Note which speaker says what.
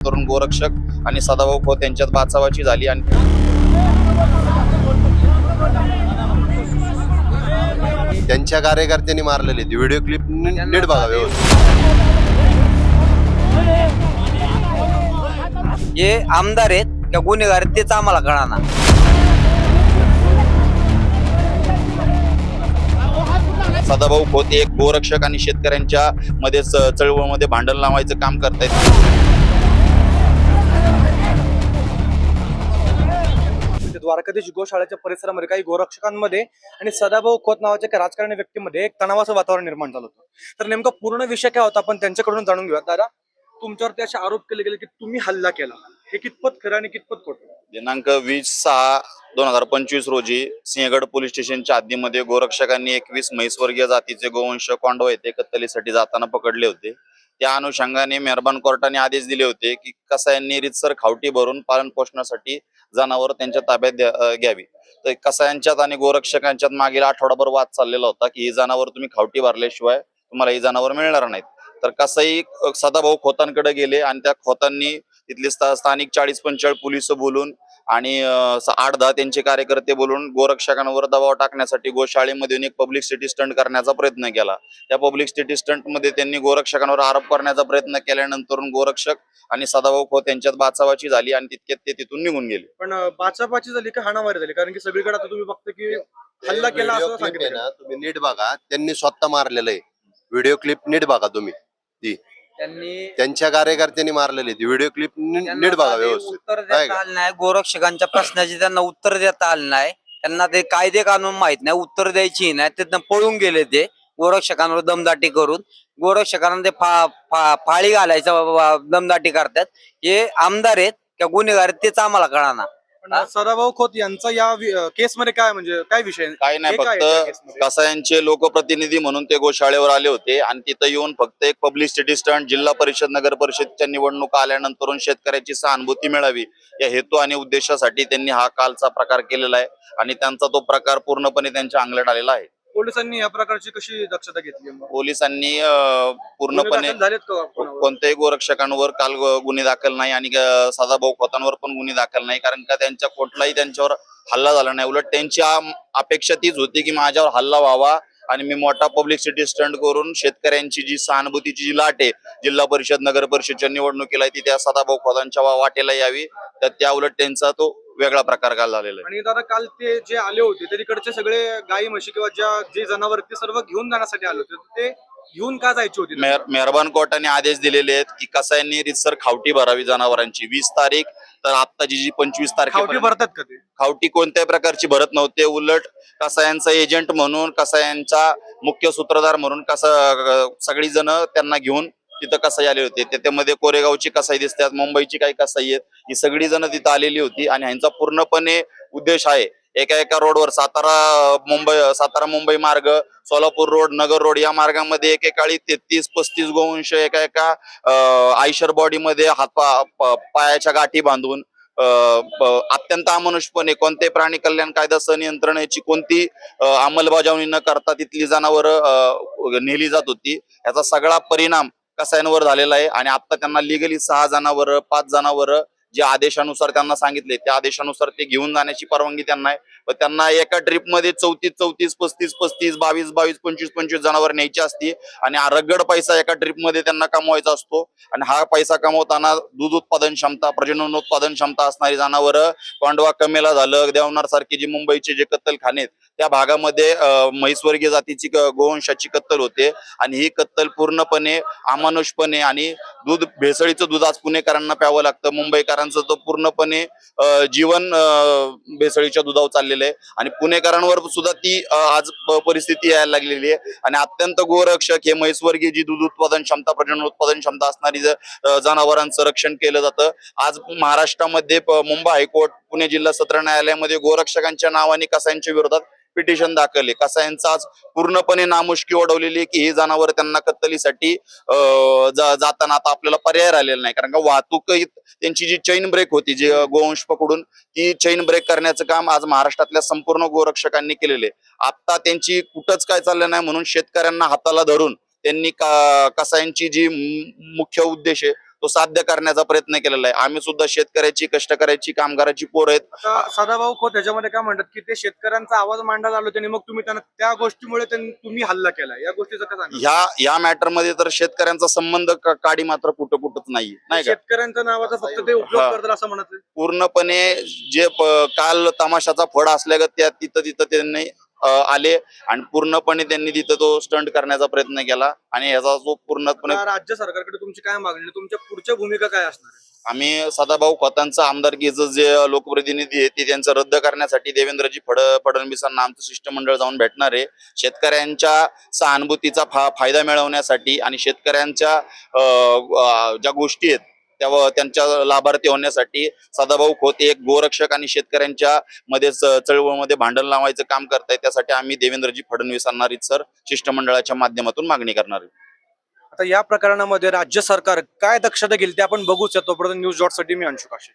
Speaker 1: तरुण गोरक्षक आणि सदाभाऊ खोत यांच्यात बाचावाची झाली आणि
Speaker 2: त्यांच्या कार्यकर्त्यांनी मारलेले ती व्हिडिओ क्लिप नीट बघा व्यवस्थित.
Speaker 3: जे आमदार आहेत त्या गुन्हेगार आहेत, तेच आम्हाला कळाना
Speaker 1: सदाभाऊ खोत एक गोरक्षक आणि शेतकऱ्यांच्या मध्ये चळवळीमध्ये भांडण लावायचं काम करतायत.
Speaker 4: द्वारकाधीश गोशाळेच्या परिसरामध्ये काही गोरक्षकांमध्ये आणि सदाभाऊ खोत नावाच्या एका राजकारणी व्यक्तीमध्ये एक तणावाचं वातावरण निर्माण झालं होतं. तर नेमका पूर्ण विषय काय होता आपण त्यांच्याकडून जाणून घेऊया दादा तुमच्यावरती असे आरोप केले गेले की तुम्ही हल्ला केला. हे कितपत खरं आणि कितपत खोट?
Speaker 1: दिनांक वीस सहा दोन हजार पंचवीस रोजी सिंहगड पोलीस स्टेशनच्या हद्दीमध्ये गोरक्षकांनी एकवीस म्हैसवर्गीय जातीचे गोवंश कोंडवा येथे कत्तलीसाठी जाताना पकडले होते. त्या अनुषंगाने मेहरबान कोर्टाने आदेश दिले होते की कसायांनी रितसर खावटी भरून पालन पोषणासाठी जनावर त्यांच्या ताब्यात घ्यावी. तर कसायांच्यात आणि गोरक्षकांच्यात मागील आठवडाभर वाद चाललेला होता की ही जनावर तुम्ही खावटी भरल्याशिवाय तुम्हाला ही जनावर मिळणार नाहीत. तर कसाई सदाभाऊ खोतांकडे गेले आणि त्या खोतांनी तिथले स्थानिक चाळीस पंचाळ पोलीस बोलून आणि आठ दहा त्यांचे कार्यकर्ते बोलून गोरक्षकांवर दबाव टाकण्यासाठी गोशाळेमध्ये एक पब्लिक सिटी स्टंट करण्याचा प्रयत्न केला. त्या पब्लिक सिटी स्टंटमध्ये त्यांनी गोरक्षकांवर आरोप करण्याचा प्रयत्न केल्यानंतर गोरक्षक आणि सदाभाऊ खोत यांच्यात बाचावाची झाली आणि तितक्यात ते तिथून निघून गेले.
Speaker 4: पण बाचाबाची झाली का हाणामारी झाली? कारण की सगळीकडे आता तुम्ही बघता की हल्ला केला असं सांगितलं
Speaker 2: ना तुम्ही नीट बघा. त्यांनी स्वतः मारलेलं आहे. व्हिडिओ क्लिप नीट बघा तुम्ही. ती.
Speaker 3: त्यांनी
Speaker 2: त्यांच्या कार्यकर्त्यांनी मारलेली ती व्हिडिओ क्लिप नीट बघा व्यवस्थित.
Speaker 3: उत्तर
Speaker 2: आहे
Speaker 3: देता
Speaker 2: का?
Speaker 3: आलं नाही गोरक्षकांच्या प्रश्नाची त्यांना उत्तर देता आलं नाही. त्यांना ते कायदे कानून माहीत नाही उत्तर द्यायची नाही तिथनं पळून गेले ते गोरक्षकांवर दमदाटी करून. गोरक्षकांना ते फा फा- फाळी घालायचं दमदाटी करतात. हे आमदार आहेत त्या गुन्हेगार आहेत, तेच आम्हाला कळाना
Speaker 4: पण सदाभाऊ खोत यांचा या केस मध्ये काय म्हणजे काय विषय
Speaker 1: नाही
Speaker 4: काय त्या
Speaker 1: फक्त
Speaker 4: केसमध्ये?
Speaker 1: कसायांचे लोकप्रतिनिधी म्हणून ते गोशाळेवर आले होते आणि तिथं येऊन फक्त एक पब्लिसिटी स्टंट जिल्हा परिषद नगर परिषदच्या निवडणुका आल्यानंतरून शेतकऱ्याची सहानुभूती मिळावी या हेतू आणि उद्देशासाठी त्यांनी हा कालचा प्रकार केलेला आहे आणि त्यांचा तो प्रकार पूर्णपणे त्यांच्या अंगलट आलेला आहे
Speaker 4: पोलिसांनी या प्रकारची कशी दक्षता घेतली मग?
Speaker 1: पोलिसांनी अं,
Speaker 4: गुन्हे
Speaker 1: पूर्णपणे
Speaker 4: दाखल झालेत का कोणावर?
Speaker 1: कोणत्याही गोरक्षकांवर काल ग- गुन्हे दाखल नाही आणि ग- सदाभाऊ खोतांवर पण गुन्हे दाखल नाही कारण का त्यांच्या कुठलाही त्यांच्यावर हल्ला झाला नाही उलट त्यांची आम- अपेक्षा तीच होती की माझ्यावर हल्ला व्हावा आणि मी मोठा पब्लिसिटी स्टंट करून शेतकऱ्यांची जी सहानुभूतीची जी लाट आहे जिल्हा परिषद नगर परिषदच्या निवडणुकीला ती त्या सदाभाऊ खोतांच्या वा- वाटेला यावी तर त्या उलट त्यांचा तो वेगळा प्रकार काल झालेला आहे.
Speaker 4: आणि दादा काल ते जे आले होते ते तिकडचे सगळे गाई म्हशी किंवा ज्या जे जनावर ते सर्व घेऊन जाण्यासाठी आले होते तर ते घेऊन का जायचे होते?
Speaker 1: मेहर- मेहरबान कोर्टाने आदेश दिलेले आहेत की कसायांनी रितसर खावटी भरावी जनावरांची. वीस तारीख तर आत्ताची जी पंचवीस
Speaker 4: खावटी
Speaker 1: तारखेपर्यंत
Speaker 4: भरतात का ते?
Speaker 1: खावटी कोणत्याही प्रकारची भरत नव्हते. उलट कसायांचा एजंट म्हणून कसायांचा मुख्य सूत्रधार म्हणून कसा सगळी जण त्यांना घेऊन तिथं कसाई आले होते. त्याच्यामध्ये कोरेगावची कसाई दिसतात मुंबईची काही कसाई आहेत. ही सगळी जण तिथं आलेली होती आणि ह्यांचा पूर्णपणे उद्देश आहे. एका एका रोडवर सातारा मुंबई सातारा मुंबई मार्ग सोलापूर रोड नगर रोड या मार्गामध्ये एकेकाळी तेहतीस पस्तीस गोवंश एका एका आयशर बॉडीमध्ये हात पा- पायाच्या गाठी बांधून अत्यंत अमानुषपणे कोणते प्राणी कल्याण कायदा संनियंत्रण याची कोणती अंमलबजावणी न करता तिथली जनावर नेली जात होती. याचा सगळा परिणाम कसायांवर झालेला आहे. आणि आता त्यांना लिगली सहा जनावर पाच जनावर जे आदेशानुसार त्यांना सांगितले त्या आदेशानुसार ते घेऊन जाण्याची परवानगी त्यांना आहे. त्यांना एका ट्रिपमध्ये चौतीस चौतीस पस्तीस पस्तीस बावीस बावीस पंचवीस पंचवीस जनावर न्यायची असती आणि रगड पैसा एका ट्रिपमध्ये त्यांना कमवायचा असतो. आणि हा पैसा कमवताना दूध उत्पादन क्षमता प्रजनन उत्पादन क्षमता असणारी जनावर पांडवा कमेला झालं देवनार सारखे जे मुंबईचे जे कत्तलखाने आहेत, त्या भागामध्ये म्हैसवर्गीय जातीची गोवंशाची कत्तल होते. आणि ही कत्तल पूर्णपणे अमानुषपणे आणि दूध भेसळीचं दूध आज पुणेकरांना प्यावं लागतं. मुंबईकरांचं तो पूर्णपणे अं, जीवन भेसळीच्या दुधावर चाललेलं आहे. आणि पुणेकरांवर सुद्धा ती आज परिस्थिती यायला लागलेली आहे. आणि अत्यंत गोरक्षक हे म्हैसवर्गीय जी दूध उत्पादन क्षमता प्रजनन उत्पादन क्षमता असणारी जनावरांचं रक्षण केलं जातं. आज महाराष्ट्रामध्ये मुंबई हायकोर्ट पुणे जिल्हा सत्र न्यायालयामध्ये गोरक्षकांच्या नावाने कसायांच्या विरोधात पिटिशन दाखल आहे कसायांचा आज पूर्णपणे नामुष्की ओढवलेली आहे की ही जनावर त्यांना कत्तलीसाठी जाताना आता आपल्याला पर्याय राहिलेला नाही. कारण का वाहतूक त्यांची जी चैन ब्रेक होती जी गोवंश पकडून ती चैन ब्रेक करण्याचं काम आज महाराष्ट्रातल्या संपूर्ण गोरक्षकांनी केलेले आता त्यांची कुठंच काय चाललं नाही म्हणून शेतकऱ्यांना हाताला धरून त्यांनी का कसायांची जी मुख्य उद्देश आहे तो साध्य करण्याचा प्रयत्न केलेला आहे. आम्ही सुद्धा शेतकऱ्याची कष्टकऱ्याची कामगाराची पोर आहेत.
Speaker 4: सदाभाऊ खोत त्याच्यामध्ये काय म्हणतात की ते शेतकऱ्यांचा आवाज मांडण्यात आलो त्यांनी मग तुम्ही त्यांना त्या गोष्टीमुळे त्यांनी तुम्ही हल्ला केला. या गोष्टीचं काय
Speaker 1: ह्या या मॅटरमध्ये तर शेतकऱ्यांचा संबंध काडी मात्र कुठं कुठंच नाही नाही का?
Speaker 4: शेतकऱ्यांच्या नावाचा फक्त ते उपयोग. करतात असं म्हणत.
Speaker 1: पूर्णपणे जे काल तमाशाचा फड असल्यागत त्या तिथं तिथं त्यांनी आले आणि पूर्णपणे त्यांनी तिथं तो स्टंट करण्याचा प्रयत्न केला आणि याचा जो पूर्णपणे
Speaker 4: राज्य सरकारकडे तुमची काय मागणी आहे? तुमच्या पुढच्या भूमिका काय असणार?
Speaker 1: आम्ही सदाभाऊ खोतांचं आमदारकीचं जे लोकप्रतिनिधी आहे ते त्यांचं रद्द करण्यासाठी देवेंद्रजी फड फडणवीसांना आमचं शिष्टमंडळ जाऊन भेटणार आहे शेतकऱ्यांच्या सहानुभूतीचा फा फायदा मिळवण्यासाठी आणि शेतकऱ्यांच्या ज्या गोष्टी आहेत त्या त्यांच्या लाभार्थी होण्यासाठी सदाभाऊ खोत एक गोरक्षक आणि शेतकऱ्यांच्या मध्ये चळवळमध्ये भांडण लावायचं काम करताय त्यासाठी आम्ही देवेंद्रजी फडणवीसांना रितसर शिष्टमंडळाच्या माध्यमातून मागणी करणार आहे.
Speaker 4: आता या प्रकरणामध्ये राज्य सरकार काय दक्षता घेईल ते आपण बघूच या तोपर्यंत न्यूज डॉटसाठी मी अंशुकाशी